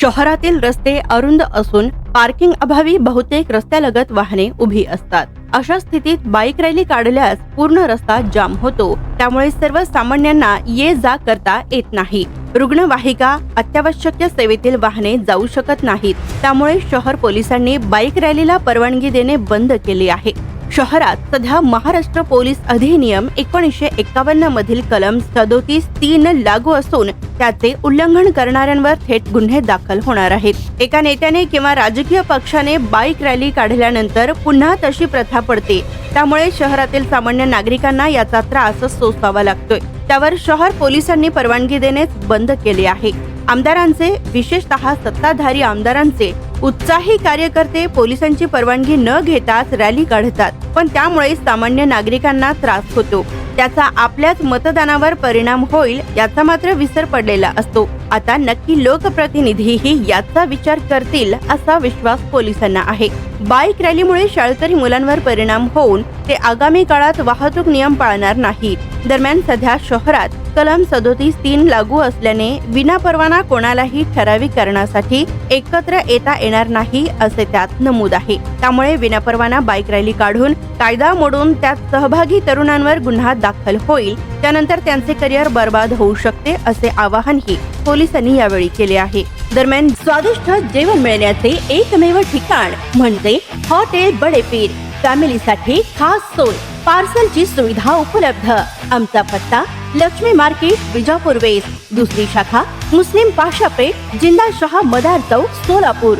शहरातील रस्ते अरुंद असून पार्किंग अभावी बहुतेक रस्त्यालगत वाहने उभी असतात. अशा स्थितीत बाईक रॅली काढल्यास पूर्ण रस्ता जाम होतो. त्यामुळे सर्वसामान्यांना ये जा करता येत नाही. रुग्णवाहिका अत्यावश्यक सेवेतील वाहने जाऊ शकत नाहीत. त्यामुळे शहर पोलिसांनी बाईक रॅलीला परवानगी देणे बंद केले आहे. शहरात सध्या महाराष्ट्र पोलीस अधिनियम एकोणीसशे एक्कावन्न मधील कलम सदोतीस तीन लागू असून त्याचे उल्लंघन करणाऱ्यांवर थेट गुन्हे दाखल होणार आहेत. एका नेत्याने किंवा राजकीय पक्षाने बाईक रॅली काढल्यानंतर पुन्हा तशी प्रथा पडते. त्यामुळे शहरातील सामान्य नागरिकांना याचा त्रास सोसावा लागतोय. त्यावर शहर पोलिसांनी परवानगी देणे बंद केले आहे. आमदारांचे विशेषतः सत्ताधारी आमदारांचे उत्साही कार्यकर्ते पोलिसांची परवानगी न घेताच रॅली काढतात. पण त्यामुळे सामान्य नागरिकांना त्रास होतो. त्याचा आपल्याच मतदानावर परिणाम होईल याचा मात्र विसर पडलेला असतो. आता नक्की लोकप्रतिनिधीही याचा विचार करतील असा विश्वास पोलिसांना आहे. बाईक रॅलीमुळे शाळकरी मुलांवर परिणाम होऊन ते आगामी काळात वाहतूक नियम पाळणार नाहीत. दरम्यान सध्या शहरात कलम सदोतीस तीन लागू असल्याने विनापरवाना कोणालाही ठराविक कारणासाठी एकत्र येता येणार नाही असे त्यात नमूद आहे. त्यामुळे विनापरवाना बाईक रॅली काढून कायदा मोडून त्यात सहभागी तरुणांवर गुन्हा दाखल होईल त्यानंतर त्यांचे करिअर बर्बाद होऊ शकते असे आवाहनही पोलिसांनी यावेळी केले आहे. दरम्यान स्वादिष्ट जेवण मिळण्याचे एकमेव ठिकाण म्हणजे हॉटेल बडेपीर. फॅमिलीसाठी खास सोय पार्सलची सुविधा उपलब्ध. आमचा पत्ता लक्ष्मी मार्केट विजापूर वेस्ट. दुसरी शाखा मुस्लिम पाशापेठ जिल्हा शहा मदार चौक सोलापूर.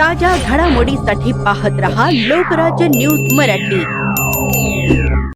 ताज्या घडामोडीसाठी पाहत रहा लोकराज्य न्यूज मराठी.